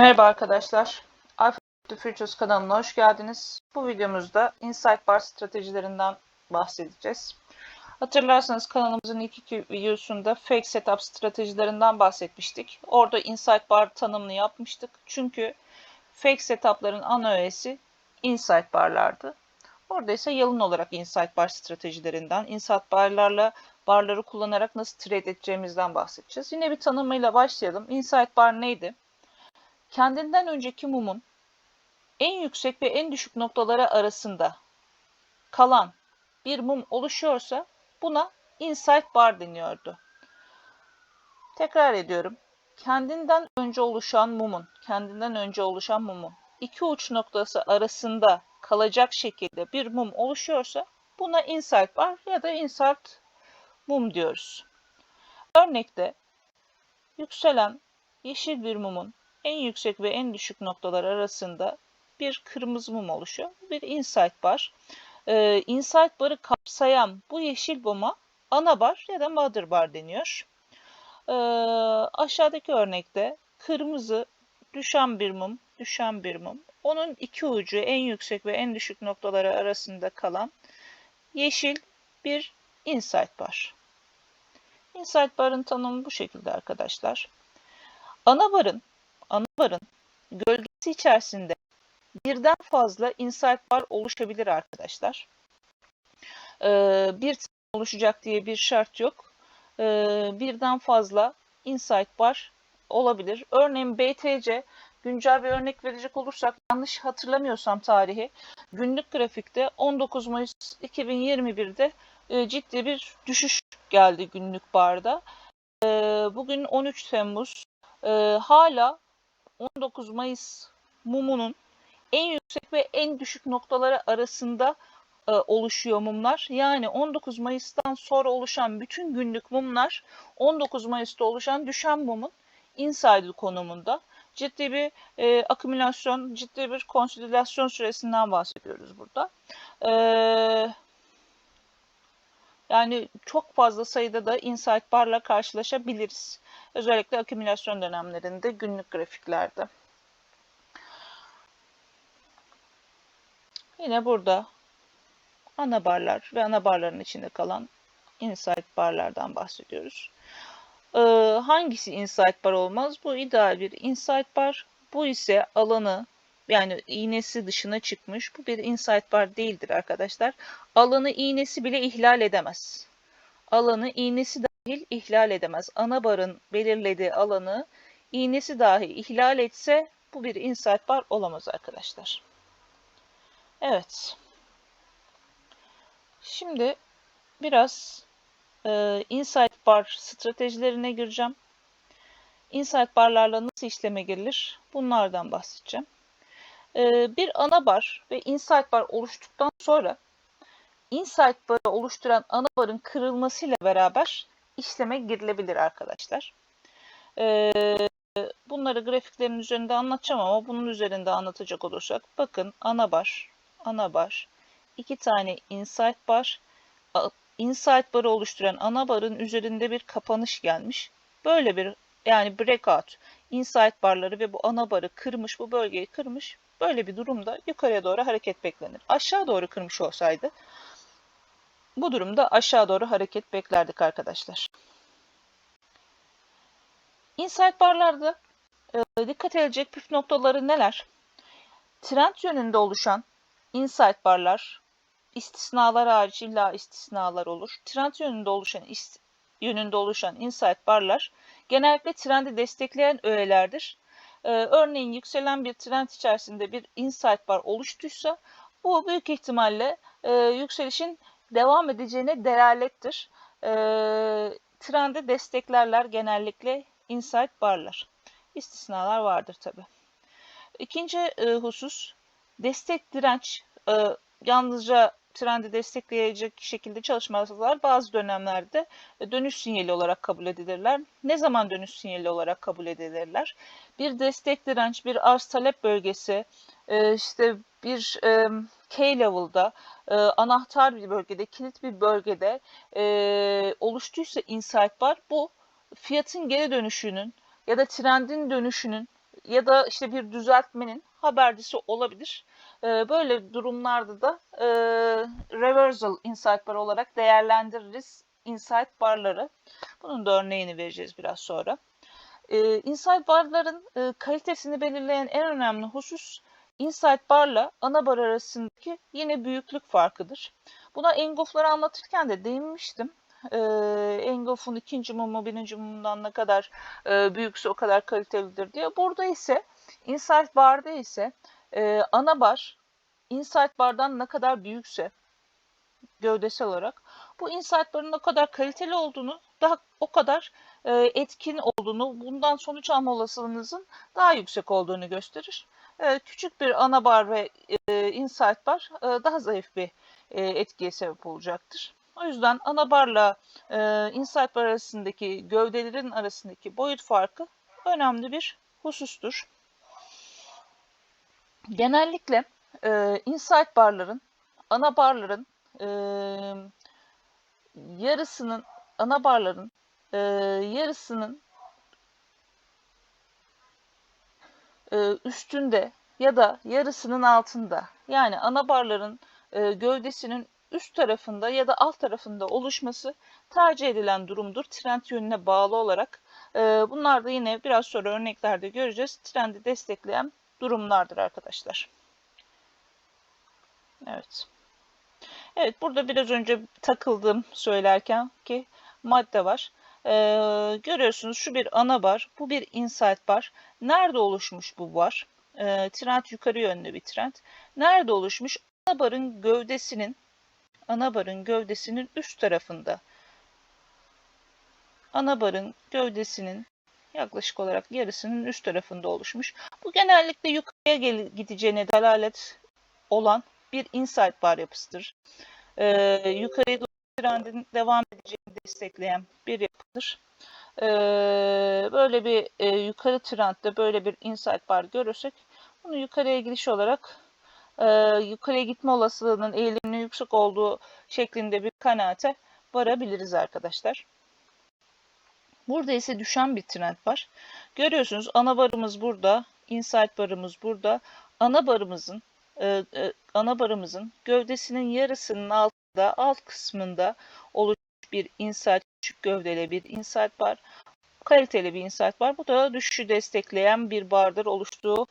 Merhaba arkadaşlar. Alpha The Futures kanalına hoş geldiniz. Bu videomuzda Insight Bar stratejilerinden bahsedeceğiz. Hatırlarsanız kanalımızın ilk iki videosunda Fake Setup stratejilerinden bahsetmiştik. Orada Insight Bar tanımını yapmıştık. Çünkü Fake Setup'ların ana öğesi Insight Bar'lardı. Orada ise yalın olarak Insight Bar stratejilerinden, Insight Bar'larla barları kullanarak nasıl trade edeceğimizden bahsedeceğiz. Yine bir tanımıyla başlayalım. Insight Bar neydi? Kendinden önceki mumun en yüksek ve en düşük noktaları arasında kalan bir mum oluşuyorsa buna insight bar deniyordu. Tekrar ediyorum. Kendinden önce oluşan mumun, kendinden önce oluşan mumun iki uç noktası arasında kalacak şekilde bir mum oluşuyorsa buna insight bar ya da insert mum diyoruz. Örnekte yükselen yeşil bir mumun en yüksek ve en düşük noktalar arasında bir kırmızı mum oluşuyor. Bir insight bar. Ee, insight barı kapsayan bu yeşil muma ana bar ya da mother bar deniyor. Ee, aşağıdaki örnekte kırmızı düşen bir mum, düşen bir mum. Onun iki ucu en yüksek ve en düşük noktaları arasında kalan yeşil bir insight bar. Insight barın tanımı bu şekilde arkadaşlar. Ana barın anabarın gölgesi içerisinde birden fazla insight bar oluşabilir arkadaşlar. Ee, bir oluşacak diye bir şart yok. Ee, birden fazla insight bar olabilir. Örneğin BTC güncel bir örnek verecek olursak yanlış hatırlamıyorsam tarihi günlük grafikte 19 Mayıs 2021'de e, ciddi bir düşüş geldi günlük barda. E, bugün 13 Temmuz e, hala 19 Mayıs mumunun en yüksek ve en düşük noktaları arasında e, oluşuyor mumlar. Yani 19 Mayıs'tan sonra oluşan bütün günlük mumlar 19 Mayıs'ta oluşan düşen mumun inside konumunda. Ciddi bir e, akümülasyon, ciddi bir konsolidasyon süresinden bahsediyoruz burada. E, yani çok fazla sayıda da insight barla karşılaşabiliriz. Özellikle akümülasyon dönemlerinde günlük grafiklerde. Yine burada ana barlar ve ana barların içinde kalan insight barlardan bahsediyoruz. Ee, hangisi insight bar olmaz? Bu ideal bir insight bar. Bu ise alanı yani iğnesi dışına çıkmış. Bu bir insight bar değildir arkadaşlar. Alanı iğnesi bile ihlal edemez. Alanı iğnesi dahil ihlal edemez. Ana barın belirlediği alanı iğnesi dahi ihlal etse bu bir insight bar olamaz arkadaşlar. Evet. Şimdi biraz e, insight bar stratejilerine gireceğim. Insight barlarla nasıl işleme girilir? Bunlardan bahsedeceğim. E, bir ana bar ve insight bar oluştuktan sonra insight barı oluşturan ana barın kırılmasıyla beraber işleme girilebilir arkadaşlar. Ee, bunları grafiklerin üzerinde anlatacağım ama bunun üzerinde anlatacak olursak bakın ana bar, ana bar, iki tane insight bar, insight barı oluşturan ana barın üzerinde bir kapanış gelmiş. Böyle bir yani breakout, insight barları ve bu ana barı kırmış, bu bölgeyi kırmış. Böyle bir durumda yukarıya doğru hareket beklenir. Aşağı doğru kırmış olsaydı bu durumda aşağı doğru hareket beklerdik arkadaşlar. Insight barlarda e, dikkat edilecek püf noktaları neler? Trend yönünde oluşan insight barlar, istisnalar hariç illa istisnalar olur. Trend yönünde oluşan yönünde oluşan insight barlar genellikle trendi destekleyen öğelerdir. Ee, örneğin yükselen bir trend içerisinde bir insight bar oluştuysa bu büyük ihtimalle e, yükselişin devam edeceğine delalettir. E, trendi desteklerler genellikle insight barlar. İstisnalar vardır tabi. İkinci e, husus destek direnç e, yalnızca trendi destekleyecek şekilde çalışmazlar bazı dönemlerde dönüş sinyali olarak kabul edilirler. Ne zaman dönüş sinyali olarak kabul edilirler? Bir destek direnç, bir arz talep bölgesi, e, işte bir e, K-level'da, e, anahtar bir bölgede, kilit bir bölgede oluştuysa insight bar bu fiyatın geri dönüşünün ya da trendin dönüşünün ya da işte bir düzeltmenin habercisi olabilir. E, böyle durumlarda da e, reversal insight bar olarak değerlendiririz insight barları. Bunun da örneğini vereceğiz biraz sonra. E, insight barların e, kalitesini belirleyen en önemli husus insight barla ana bar arasındaki yine büyüklük farkıdır. Buna engulf'ları anlatırken de değinmiştim. E, engulf'un ikinci mumu birinci mumundan ne kadar e, büyükse o kadar kalitelidir diye. Burada ise insight barda ise e, ana bar insight bardan ne kadar büyükse gövdesel olarak bu insight'ların ne kadar kaliteli olduğunu, daha o kadar etkin olduğunu, bundan sonuç alma olasılığınızın daha yüksek olduğunu gösterir. E, küçük bir ana bar ve e, insight bar e, daha zayıf bir e, etkiye sebep olacaktır. O yüzden ana barla e, insight bar arasındaki gövdelerin arasındaki boyut farkı önemli bir husustur. Genellikle e, insight barların, ana barların e, yarısının ana barların e, yarısının e, üstünde ya da yarısının altında yani ana barların e, gövdesinin üst tarafında ya da alt tarafında oluşması tercih edilen durumdur. Trend yönüne bağlı olarak. E, bunlar da yine biraz sonra örneklerde göreceğiz. Trendi destekleyen durumlardır arkadaşlar. Evet. Evet burada biraz önce takıldım söylerken ki madde var. Ee, görüyorsunuz şu bir ana bar, bu bir insight bar. Nerede oluşmuş bu bar? Ee, trend yukarı yönlü bir trend. Nerede oluşmuş? Ana barın gövdesinin ana barın gövdesinin üst tarafında. Ana barın gövdesinin yaklaşık olarak yarısının üst tarafında oluşmuş. Bu genellikle yukarıya gideceğine dalalet olan bir insight bar yapısıdır. Ee, doğru trendin devam edeceğini destekleyen bir yapıdır. Ee, böyle bir e, yukarı trendde böyle bir insight bar görürsek bunu yukarıya gidiş olarak e, yukarıya gitme olasılığının eğiliminin yüksek olduğu şeklinde bir kanaate varabiliriz arkadaşlar. Burada ise düşen bir trend var. Görüyorsunuz ana barımız burada, insight barımız burada. Ana barımızın e, e, ana barımızın gövdesinin yarısının altında alt kısmında oluşmuş bir insight küçük gövdeli bir insight bar kaliteli bir insight bar bu da düşüşü destekleyen bir bardır oluştuğu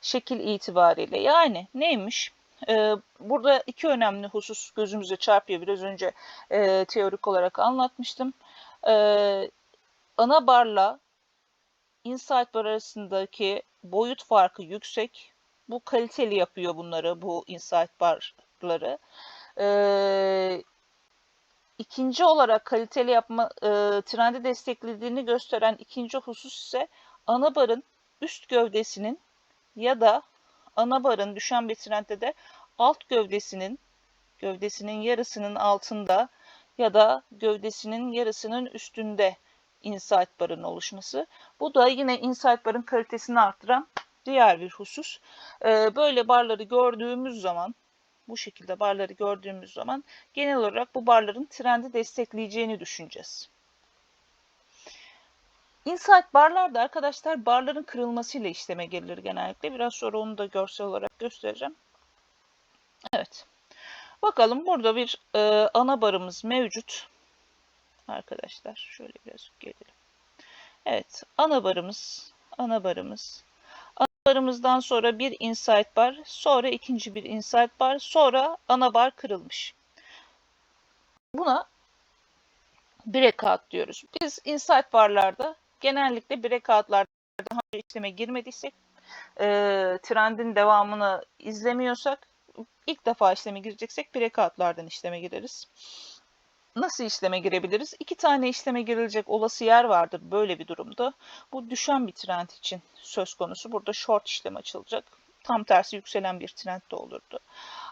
şekil itibariyle. Yani neymiş? Ee, burada iki önemli husus gözümüze çarpıyor. Biraz önce e, teorik olarak anlatmıştım. Ee, ana barla insight bar arasındaki boyut farkı yüksek. Bu kaliteli yapıyor bunları, bu insight barları. Ee, ikinci olarak kaliteli yapma e, trendi desteklediğini gösteren ikinci husus ise ana barın üst gövdesinin ya da ana barın düşen bir trendde de alt gövdesinin gövdesinin yarısının altında ya da gövdesinin yarısının üstünde insight barın oluşması. Bu da yine insight barın kalitesini arttıran diğer bir husus. E, böyle barları gördüğümüz zaman bu şekilde barları gördüğümüz zaman genel olarak bu barların trendi destekleyeceğini düşüneceğiz. Insight barlarda arkadaşlar barların kırılmasıyla işleme gelir genellikle. Biraz sonra onu da görsel olarak göstereceğim. Evet. Bakalım burada bir e, ana barımız mevcut. Arkadaşlar şöyle biraz gelelim. Evet ana barımız ana barımız barımızdan sonra bir insight bar, sonra ikinci bir insight bar, sonra ana bar kırılmış. Buna breakout diyoruz. Biz insight barlarda genellikle breakoutlarda daha önce işleme girmediysek, e, trendin devamını izlemiyorsak, ilk defa işleme gireceksek breakoutlardan işleme gireriz nasıl işleme girebiliriz? İki tane işleme girilecek olası yer vardır böyle bir durumda. Bu düşen bir trend için söz konusu. Burada short işlem açılacak. Tam tersi yükselen bir trend de olurdu.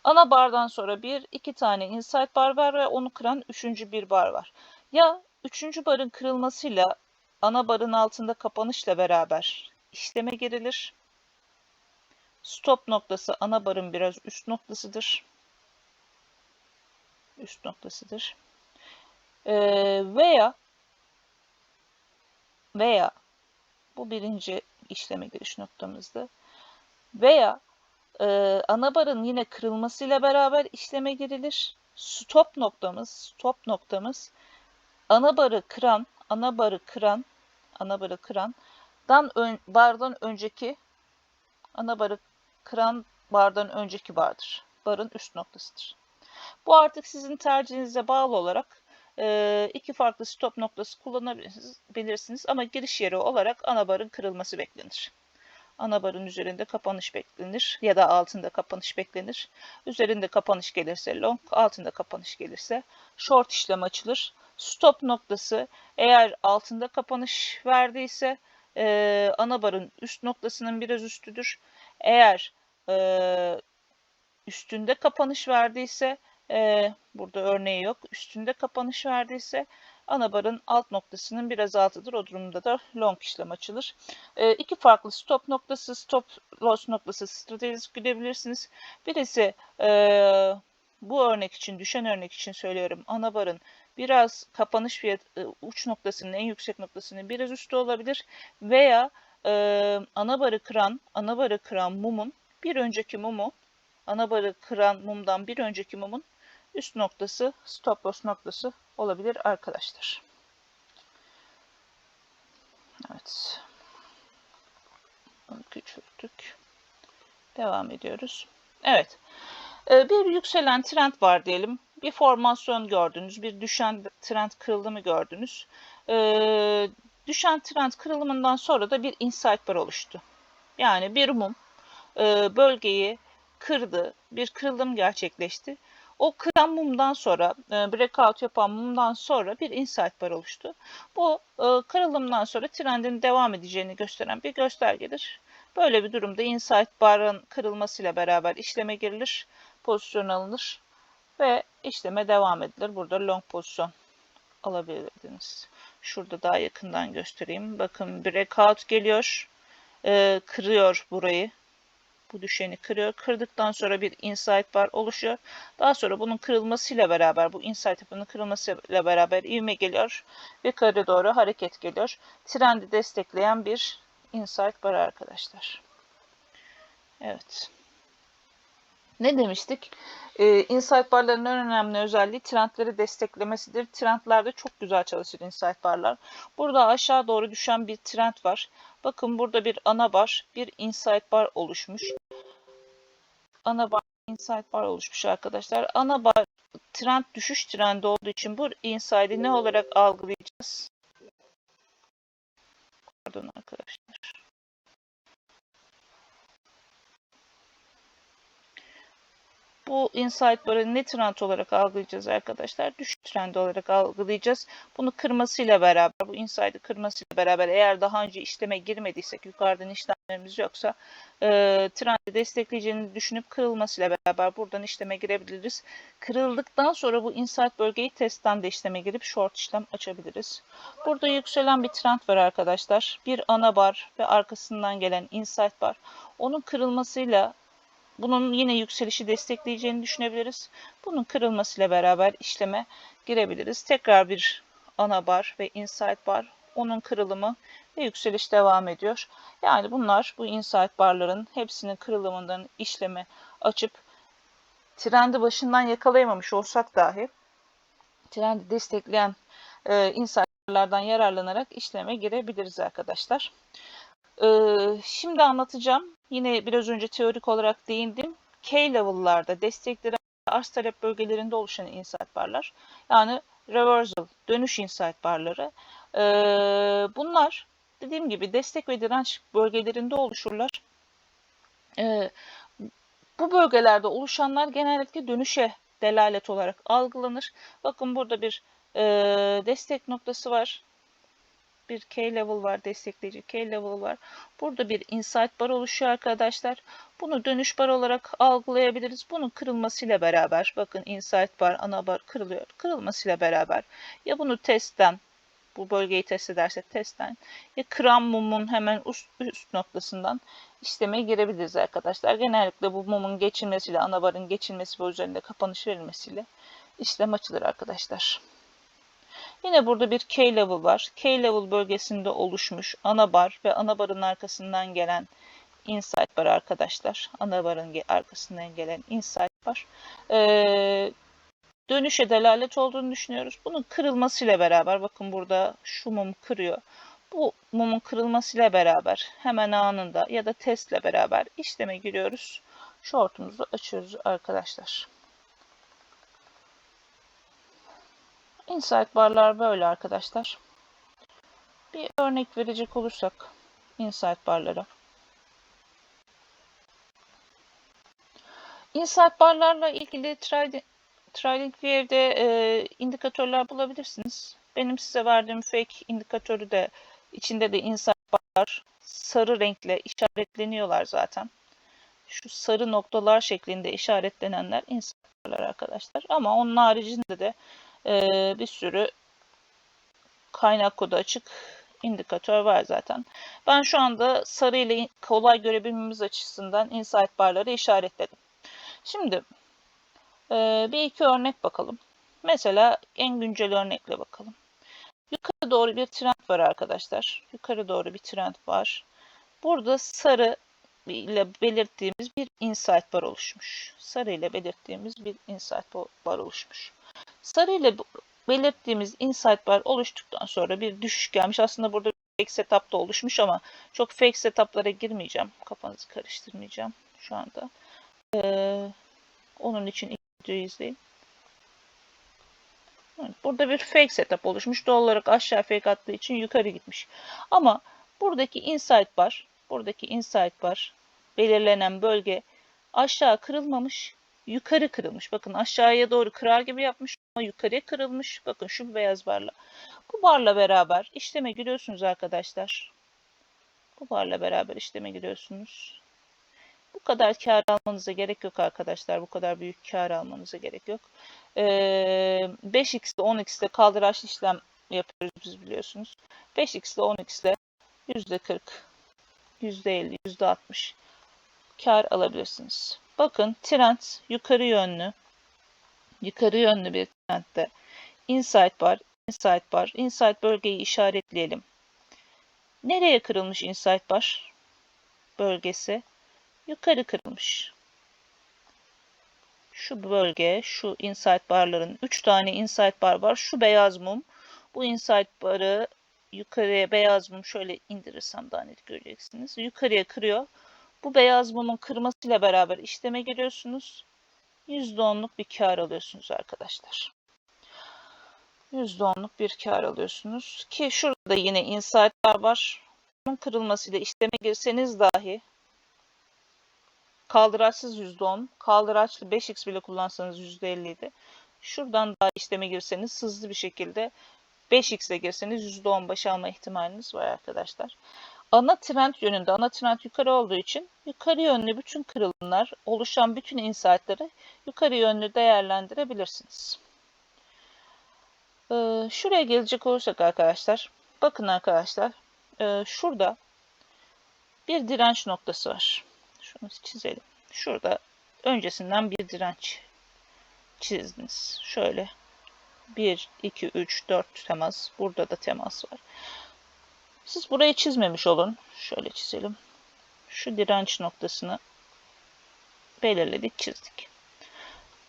Ana bardan sonra bir, iki tane inside bar var ve onu kıran üçüncü bir bar var. Ya üçüncü barın kırılmasıyla ana barın altında kapanışla beraber işleme girilir. Stop noktası ana barın biraz üst noktasıdır. Üst noktasıdır. Ee, veya veya bu birinci işleme giriş noktamızdı. Veya e, ana barın yine kırılmasıyla beraber işleme girilir. Stop noktamız, stop noktamız ana barı kıran, ana barı kıran, ana barı kırandan ön, bardan önceki ana barı kıran bardan önceki bardır. Barın üst noktasıdır. Bu artık sizin tercihinize bağlı olarak e, iki farklı stop noktası kullanabilirsiniz ama giriş yeri olarak ana barın kırılması beklenir. Ana barın üzerinde kapanış beklenir ya da altında kapanış beklenir. Üzerinde kapanış gelirse long, altında kapanış gelirse short işlem açılır. Stop noktası eğer altında kapanış verdiyse e, ana barın üst noktasının biraz üstüdür. Eğer e, üstünde kapanış verdiyse e, burada örneği yok. Üstünde kapanış verdiyse ana barın alt noktasının biraz altıdır. O durumda da long işlem açılır. E, iki farklı stop noktası, stop loss noktası stratejisi güdebilirsiniz. Birisi e, bu örnek için, düşen örnek için söylüyorum. Ana barın biraz kapanış fiyat e, uç noktasının en yüksek noktasının biraz üstü olabilir veya e, ana barı kıran, ana barı kıran mumun bir önceki mumu ana barı kıran mumdan bir önceki mumun üst noktası stop loss noktası olabilir arkadaşlar. Evet. Küçülttük. Devam ediyoruz. Evet. Ee, bir yükselen trend var diyelim. Bir formasyon gördünüz. Bir düşen trend kırılımı gördünüz. Ee, düşen trend kırılımından sonra da bir insight bar oluştu. Yani bir mum e, bölgeyi kırdı. Bir kırılım gerçekleşti. O kıran mumdan sonra, e, breakout yapan mumdan sonra bir insight bar oluştu. Bu e, kırılımdan sonra trendin devam edeceğini gösteren bir göstergedir. Böyle bir durumda insight barın kırılmasıyla beraber işleme girilir, pozisyon alınır ve işleme devam edilir. Burada long pozisyon alabilirdiniz. Şurada daha yakından göstereyim. Bakın breakout geliyor, e, kırıyor burayı bu düşeni kırıyor. Kırdıktan sonra bir insight bar oluşuyor. Daha sonra bunun kırılmasıyla beraber, bu insight yapının kırılmasıyla beraber ivme geliyor. ve Yukarı doğru hareket geliyor. Trendi destekleyen bir insight bar arkadaşlar. Evet. Ne demiştik? Ee, insight barların en önemli özelliği trendleri desteklemesidir. Trendlerde çok güzel çalışır insight barlar. Burada aşağı doğru düşen bir trend var. Bakın burada bir ana bar, bir insight bar oluşmuş. Ana bar, insight bar oluşmuş arkadaşlar. Ana bar trend düşüş trendi olduğu için bu insight'i ne olarak algılayacağız? Pardon arkadaşlar. Bu insight barı ne trend olarak algılayacağız arkadaşlar? Düşük trend olarak algılayacağız. Bunu kırmasıyla beraber, bu insight'ı kırmasıyla beraber eğer daha önce işleme girmediysek, yukarıdan işlemlerimiz yoksa e, trendi destekleyeceğini düşünüp kırılmasıyla beraber buradan işleme girebiliriz. Kırıldıktan sonra bu insight bölgeyi testten de işleme girip short işlem açabiliriz. Burada yükselen bir trend var arkadaşlar. Bir ana bar ve arkasından gelen insight bar. Onun kırılmasıyla bunun yine yükselişi destekleyeceğini düşünebiliriz. Bunun kırılmasıyla beraber işleme girebiliriz. Tekrar bir ana bar ve insight bar. Onun kırılımı ve yükseliş devam ediyor. Yani bunlar bu insight barların hepsinin kırılımından işleme açıp trendi başından yakalayamamış olsak dahi trendi destekleyen e, insight barlardan yararlanarak işleme girebiliriz arkadaşlar. E, şimdi anlatacağım Yine biraz önce teorik olarak değindim. K-level'larda destekleri arz talep bölgelerinde oluşan insight barlar. Yani reversal, dönüş insight barları. Ee, bunlar dediğim gibi destek ve direnç bölgelerinde oluşurlar. Ee, bu bölgelerde oluşanlar genellikle dönüşe delalet olarak algılanır. Bakın burada bir destek noktası var bir K-level var, destekleyici K-level var. Burada bir insight bar oluşuyor arkadaşlar. Bunu dönüş bar olarak algılayabiliriz. Bunun kırılmasıyla beraber, bakın insight bar, ana bar kırılıyor. Kırılmasıyla beraber ya bunu testten, bu bölgeyi test edersek testten ya kıran mumun hemen üst, üst noktasından işleme girebiliriz arkadaşlar. Genellikle bu mumun geçilmesiyle, ana barın geçilmesi ve üzerinde kapanış verilmesiyle işlem açılır arkadaşlar. Yine burada bir K-level var. K-level bölgesinde oluşmuş ana bar ve ana barın arkasından gelen insight bar arkadaşlar. Ana barın ge- arkasından gelen insight bar. Ee, dönüşe delalet olduğunu düşünüyoruz. Bunun kırılmasıyla beraber bakın burada şu mum kırıyor. Bu mumun kırılmasıyla beraber hemen anında ya da testle beraber işleme giriyoruz. Şortumuzu açıyoruz arkadaşlar. Insight barlar böyle arkadaşlar. Bir örnek verecek olursak insight barlara. Insight barlarla ilgili trading, trading View'de e, indikatörler bulabilirsiniz. Benim size verdiğim fake indikatörü de içinde de insight bar sarı renkle işaretleniyorlar zaten. Şu sarı noktalar şeklinde işaretlenenler insight barlar arkadaşlar. Ama onun haricinde de e, bir sürü kaynak kodu açık indikatör var zaten. Ben şu anda sarı ile kolay görebilmemiz açısından insight barları işaretledim. Şimdi e, bir iki örnek bakalım. Mesela en güncel örnekle bakalım. Yukarı doğru bir trend var arkadaşlar. Yukarı doğru bir trend var. Burada sarı ile belirttiğimiz bir insight bar oluşmuş. Sarı ile belirttiğimiz bir insight bar oluşmuş. Sarı ile belirttiğimiz insight bar oluştuktan sonra bir düşüş gelmiş. Aslında burada fake setup da oluşmuş ama çok fake setuplara girmeyeceğim. Kafanızı karıştırmayacağım şu anda. Ee, onun için videoyu izleyin. Burada bir fake setup oluşmuş. Doğal olarak aşağı fake attığı için yukarı gitmiş. Ama buradaki insight bar, buradaki insight bar belirlenen bölge aşağı kırılmamış, yukarı kırılmış. Bakın aşağıya doğru kırar gibi yapmış ama yukarıya kırılmış. Bakın şu beyaz barla. Bu barla beraber işleme giriyorsunuz arkadaşlar. Bu barla beraber işleme giriyorsunuz. Bu kadar kar almanıza gerek yok arkadaşlar. Bu kadar büyük kar almanıza gerek yok. Ee, 5x'de 10x'de kaldıraçlı işlem yapıyoruz biz biliyorsunuz. 5x'de 10x'de %40, %50, %60 kar alabilirsiniz. Bakın trend yukarı yönlü. Yukarı yönlü bir trendde. Insight var, insight var. Insight bölgeyi işaretleyelim. Nereye kırılmış insight bar bölgesi? Yukarı kırılmış. Şu bölge, şu insight barların 3 tane insight bar var. Şu beyaz mum. Bu insight barı yukarıya beyaz mum şöyle indirirsem daha net göreceksiniz. Yukarıya kırıyor. Bu beyaz mumun kırmasıyla beraber işleme giriyorsunuz. %10'luk bir kar alıyorsunuz arkadaşlar. %10'luk bir kar alıyorsunuz. Ki şurada yine insight'lar var. Bunun kırılmasıyla işleme girseniz dahi kaldıraçsız %10, kaldıraçlı 5x bile kullansanız %50 idi. Şuradan daha işleme girseniz hızlı bir şekilde 5x ile girseniz %10 baş alma ihtimaliniz var arkadaşlar. Ana trend yönünde, ana trend yukarı olduğu için yukarı yönlü bütün kırılımlar, oluşan bütün insight'ları yukarı yönlü değerlendirebilirsiniz. Ee, şuraya gelecek olursak arkadaşlar, bakın arkadaşlar, e, şurada bir direnç noktası var. Şunu çizelim. Şurada öncesinden bir direnç çizdiniz. Şöyle 1, 2, 3, 4 temas. Burada da temas var. Siz burayı çizmemiş olun. Şöyle çizelim. Şu direnç noktasını belirledik, çizdik.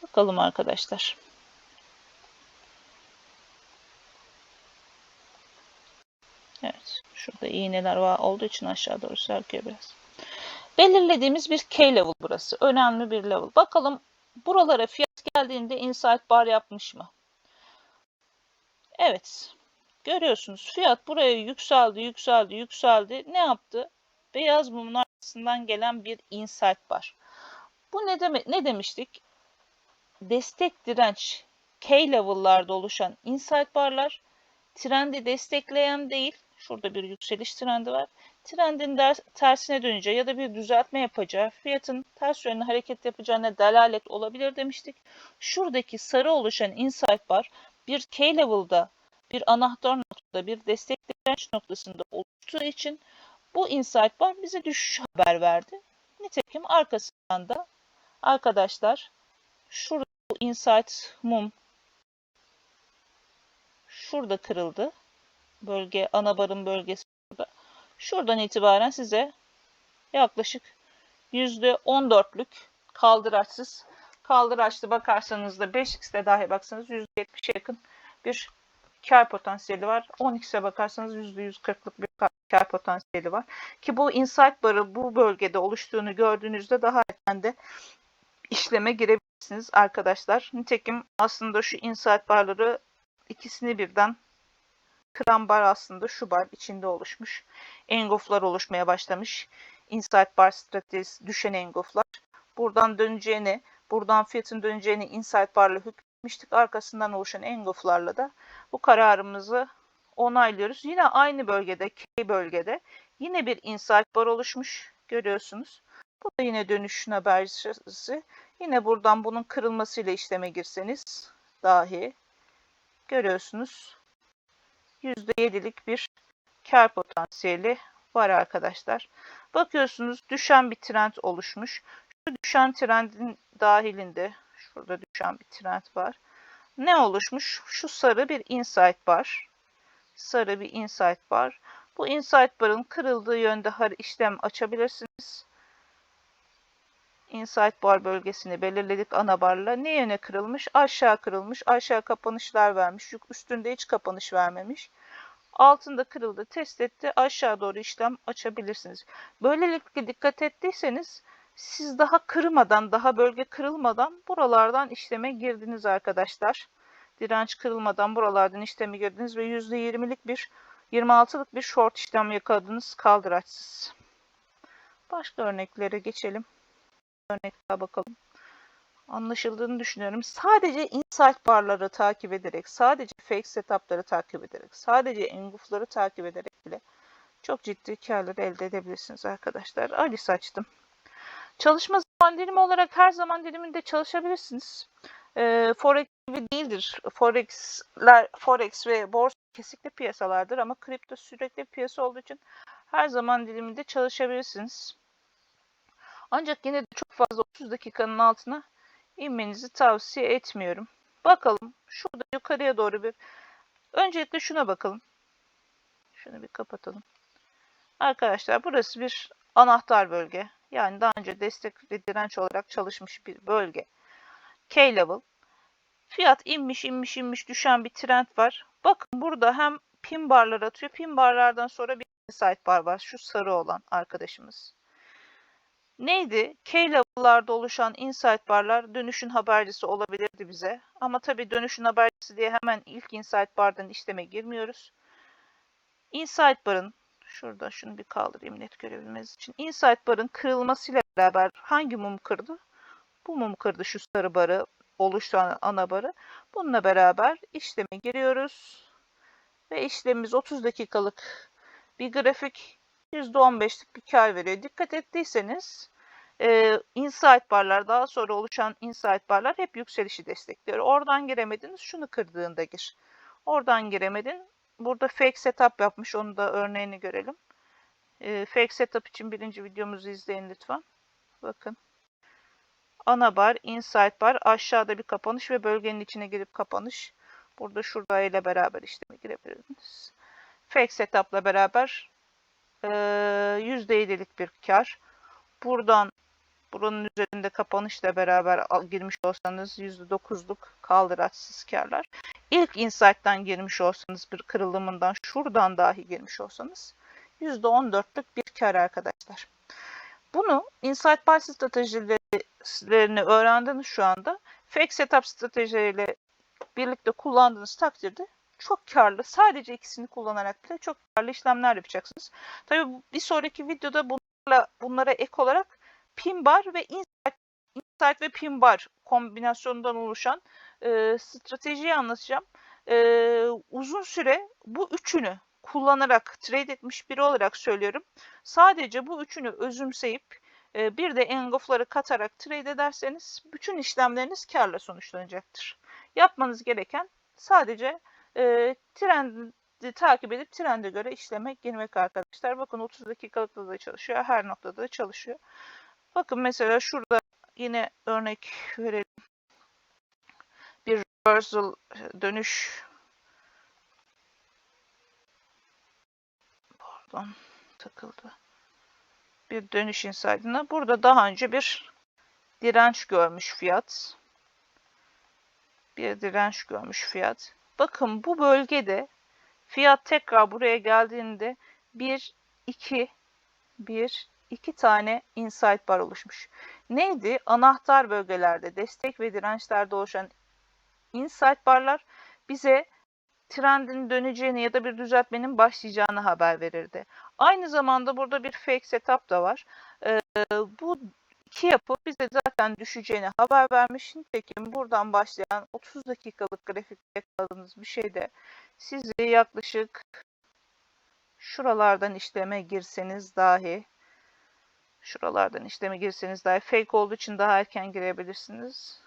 Bakalım arkadaşlar. Evet. Şurada iğneler var olduğu için aşağı doğru sarkıyor biraz. Belirlediğimiz bir K level burası. Önemli bir level. Bakalım buralara fiyat geldiğinde insight bar yapmış mı? Evet. Görüyorsunuz fiyat buraya yükseldi, yükseldi, yükseldi. Ne yaptı? Beyaz mumun arkasından gelen bir insight bar. Bu ne demek? Ne demiştik? Destek direnç K level'larda oluşan insight barlar trendi destekleyen değil. Şurada bir yükseliş trendi var. Trendin tersine döneceği ya da bir düzeltme yapacağı, fiyatın ters yönlü hareket yapacağına delalet olabilir demiştik. Şuradaki sarı oluşan insight bar bir K level'da bir anahtar noktada bir destek direnç noktasında oluştuğu için bu insight bar bize düşüş haber verdi. Nitekim arkasından da arkadaşlar şurada bu insight mum şurada kırıldı. Bölge, ana barın bölgesi burada. Şuradan itibaren size yaklaşık %14'lük kaldıraçsız kaldıraçlı bakarsanız da 5x'te dahi baksanız %70'e yakın bir kar potansiyeli var. 10x'e bakarsanız %140'lık bir kar- potansiyeli var. Ki bu insight barı bu bölgede oluştuğunu gördüğünüzde daha erken de işleme girebilirsiniz arkadaşlar. Nitekim aslında şu insight barları ikisini birden kıran bar aslında şu bar içinde oluşmuş. Engulf'lar oluşmaya başlamış. Insight bar stratejisi düşen engulf'lar. Buradan döneceğini, buradan fiyatın döneceğini insight barla hükmetmiştik. Arkasından oluşan engulf'larla da bu kararımızı onaylıyoruz. Yine aynı bölgede, K bölgede yine bir insight bar oluşmuş. Görüyorsunuz. Bu da yine dönüşün habercisi. Yine buradan bunun kırılmasıyla işleme girseniz dahi görüyorsunuz. %7'lik bir kar potansiyeli var arkadaşlar. Bakıyorsunuz düşen bir trend oluşmuş. Şu düşen trendin dahilinde şurada düşen bir trend var. Ne oluşmuş? Şu sarı bir insight bar. Sarı bir insight bar. Bu insight barın kırıldığı yönde işlem açabilirsiniz. Insight bar bölgesini belirledik ana barla. Ne yöne kırılmış? Aşağı kırılmış. Aşağı kapanışlar vermiş. Üstünde hiç kapanış vermemiş. Altında kırıldı. Test etti. Aşağı doğru işlem açabilirsiniz. Böylelikle dikkat ettiyseniz siz daha kırmadan, daha bölge kırılmadan buralardan işleme girdiniz arkadaşlar. Direnç kırılmadan buralardan işleme girdiniz ve %20'lik bir 26'lık bir short işlem yakaladınız kaldıraçsız. Başka örneklere geçelim. Örnekler bakalım. Anlaşıldığını düşünüyorum. Sadece insight barları takip ederek, sadece fake setup'ları takip ederek, sadece engulf'ları takip ederek bile çok ciddi karlar elde edebilirsiniz arkadaşlar. Ali açtım. Çalışma zaman dilimi olarak her zaman diliminde çalışabilirsiniz. Ee, Forex gibi değildir. Forex'ler, Forex ve borsa kesinlikle piyasalardır ama kripto sürekli piyasa olduğu için her zaman diliminde çalışabilirsiniz. Ancak yine de çok fazla 30 dakikanın altına inmenizi tavsiye etmiyorum. Bakalım şurada yukarıya doğru bir öncelikle şuna bakalım. Şunu bir kapatalım. Arkadaşlar burası bir anahtar bölge. Yani daha önce destek ve direnç olarak çalışmış bir bölge. K-level. Fiyat inmiş inmiş inmiş düşen bir trend var. Bakın burada hem pin barlar atıyor. Pin barlardan sonra bir insight bar var. Şu sarı olan arkadaşımız. Neydi? K-level'larda oluşan insight barlar dönüşün habercisi olabilirdi bize. Ama tabii dönüşün habercisi diye hemen ilk insight bardan işleme girmiyoruz. Insight barın şurada şunu bir kaldırayım net görebilmeniz için. Insight barın kırılmasıyla beraber hangi mum kırdı? Bu mum kırdı şu sarı barı oluşan ana barı. Bununla beraber işleme giriyoruz. Ve işlemimiz 30 dakikalık bir grafik %15'lik bir kar veriyor. Dikkat ettiyseniz e, insight barlar daha sonra oluşan insight barlar hep yükselişi destekliyor. Oradan giremediniz şunu kırdığında gir. Oradan giremedin. Burada fake setup yapmış. Onu da örneğini görelim. E, fake setup için birinci videomuzu izleyin lütfen. Bakın. Ana bar, insight bar, aşağıda bir kapanış ve bölgenin içine girip kapanış. Burada şurada ile beraber işleme girebilirsiniz. Fake setup'la beraber e, %7'lik bir kar. Buradan buranın üzerinde kapanışla beraber girmiş olsanız %9'luk kaldıraçsız karlar. İlk insight'tan girmiş olsanız bir kırılımından şuradan dahi girmiş olsanız %14'lük bir kar arkadaşlar. Bunu insight buy stratejilerini öğrendiniz şu anda. Fake setup stratejileriyle birlikte kullandığınız takdirde çok karlı. Sadece ikisini kullanarak bile çok karlı işlemler yapacaksınız. Tabii bir sonraki videoda bunlarla, bunlara ek olarak pin bar ve insight, insight ve pin bar kombinasyonundan oluşan e, stratejiyi anlatacağım. E, uzun süre bu üçünü kullanarak trade etmiş biri olarak söylüyorum. Sadece bu üçünü özümseyip e, bir de engulf'ları katarak trade ederseniz bütün işlemleriniz karla sonuçlanacaktır. Yapmanız gereken sadece e, trendi takip edip trende göre işleme girmek arkadaşlar. Bakın 30 dakikalıkta da çalışıyor. Her noktada da çalışıyor. Bakın mesela şurada yine örnek verelim. Bir reversal dönüş pardon takıldı. Bir dönüş inside'ına. Burada daha önce bir direnç görmüş fiyat. Bir direnç görmüş fiyat. Bakın bu bölgede fiyat tekrar buraya geldiğinde 1 2 1 2 tane insight bar oluşmuş. Neydi? Anahtar bölgelerde destek ve dirençlerde oluşan insight barlar bize trendin döneceğini ya da bir düzeltmenin başlayacağını haber verirdi. Aynı zamanda burada bir fake setup da var. Ee, bu iki yapı bize zaten düşeceğini haber vermiş. Nitekim buradan başlayan 30 dakikalık grafikte kaldığınız bir şeyde sizi yaklaşık şuralardan işleme girseniz dahi şuralardan işleme girseniz dahi fake olduğu için daha erken girebilirsiniz.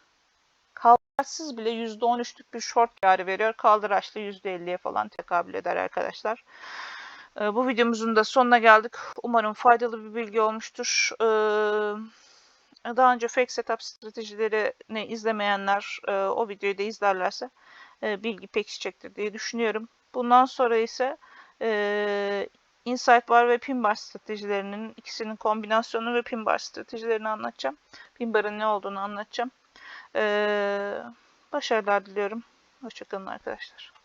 Kaldıraçsız bile %13'lük bir short karı veriyor. Kaldıraçlı %50'ye falan tekabül eder arkadaşlar. Ee, bu videomuzun da sonuna geldik. Umarım faydalı bir bilgi olmuştur. Ee, daha önce fake setup stratejilerini izlemeyenler e, o videoyu da izlerlerse e, bilgi pekişecektir diye düşünüyorum. Bundan sonra ise e, Insight Bar ve Pin Bar stratejilerinin ikisinin kombinasyonu ve Pin Bar stratejilerini anlatacağım. Pin Bar'ın ne olduğunu anlatacağım. Ee, başarılar diliyorum. Hoşçakalın arkadaşlar.